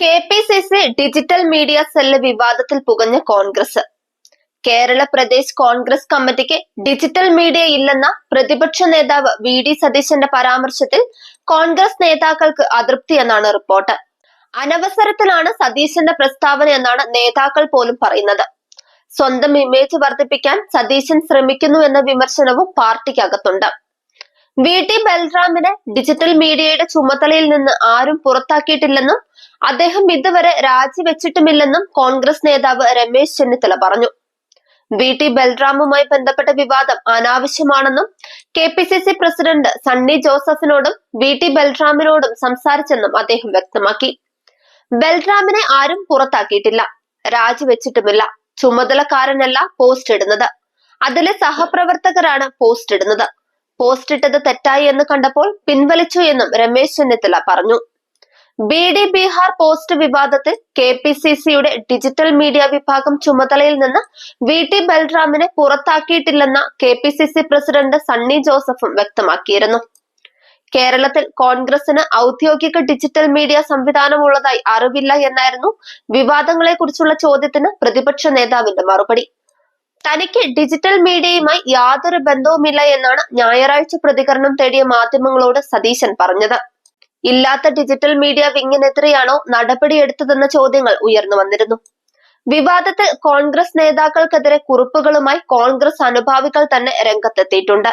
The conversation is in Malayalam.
K P C C digital media cell വിവാദത്തിൽ പുകഞ്ഞ കോൺഗ്രസ്. കേരള പ്രദേശ് കോൺഗ്രസ് കമ്മിറ്റിക്ക് ഡിജിറ്റൽ മീഡിയ ഇല്ലെന്ന പ്രതിപക്ഷ നേതാവ് വി ഡി സതീശന്റെ പരാമർശത്തിൽ കോൺഗ്രസ് നേതാക്കൾക്ക് അതൃപ്തി എന്നാണ് റിപ്പോർട്ട്. അനവസരത്തിലാണ് സതീശന്റെ പ്രസ്താവന എന്നാണ് നേതാക്കൾ പോലും പറയുന്നത്. സ്വന്തം ഇമേജ് വർദ്ധിപ്പിക്കാൻ സതീശൻ ശ്രമിക്കുന്നു എന്ന വിമർശനവും പാർട്ടിക്കകത്തുണ്ട്. വി ടി ബൽറാമിനെ ഡിജിറ്റൽ മീഡിയയുടെ ചുമതലയിൽ നിന്ന് ആരും പുറത്താക്കിയിട്ടില്ലെന്നും അദ്ദേഹം ഇതുവരെ രാജിവെച്ചിട്ടുമില്ലെന്നും കോൺഗ്രസ് നേതാവ് രമേശ് ചെന്നിത്തല പറഞ്ഞു. വി ടി ബൽറാമുമായി ബന്ധപ്പെട്ട വിവാദം അനാവശ്യമാണെന്നും K P C C president Sunny ജോസഫിനോടും V T ബൽറാമിനോടും സംസാരിച്ചെന്നും അദ്ദേഹം വ്യക്തമാക്കി. ബൽറാമിനെ ആരും പുറത്താക്കിയിട്ടില്ല രാജിവെച്ചിട്ടുമില്ല ചുമതലക്കാരനല്ല പോസ്റ്റ് ഇടുന്നത്. അതിലെ സഹപ്രവർത്തകരാണ് പോസ്റ്റ് ഇടുന്നത്. പോസ്റ്റ് ഇട്ടത് തെറ്റായി എന്ന് കണ്ടപ്പോൾ പിൻവലിച്ചു എന്നും രമേശ് ചെന്നിത്തല പറഞ്ഞു. ബി ഡി ബീഹാർ പോസ്റ്റ് വിവാദത്തിൽ കെ പി സി സിയുടെ ഡിജിറ്റൽ മീഡിയ വിഭാഗം ചുമതലയിൽ നിന്ന് വി ടി ബൽറാമിനെ പുറത്താക്കിയിട്ടില്ലെന്ന K P C C president Sunny ജോസഫും വ്യക്തമാക്കിയിരുന്നു. കേരളത്തിൽ കോൺഗ്രസിന് ഔദ്യോഗിക ഡിജിറ്റൽ മീഡിയ സംവിധാനമുള്ളതായി അറിവില്ല എന്നായിരുന്നു വിവാദങ്ങളെക്കുറിച്ചുള്ള ചോദ്യത്തിന് പ്രതിപക്ഷ നേതാവിന്റെ മറുപടി. തനിക്ക് ഡിജിറ്റൽ മീഡിയയുമായി യാതൊരു ബന്ധവുമില്ല എന്നാണ് ഞായറാഴ്ച പ്രതികരണം തേടിയ മാധ്യമങ്ങളോട് സതീശൻ പറഞ്ഞത്. ഇല്ലാത്ത ഡിജിറ്റൽ മീഡിയ വിങ്ങിനെതിരെയാണോ നടപടിയെടുത്തതെന്ന ചോദ്യങ്ങൾ ഉയർന്നു വന്നിരുന്നു. വിവാദത്തിൽ കോൺഗ്രസ് നേതാക്കൾക്കെതിരെ കുറിപ്പുകളുമായി കോൺഗ്രസ് അനുഭാവികൾ തന്നെ രംഗത്തെത്തിയിട്ടുണ്ട്.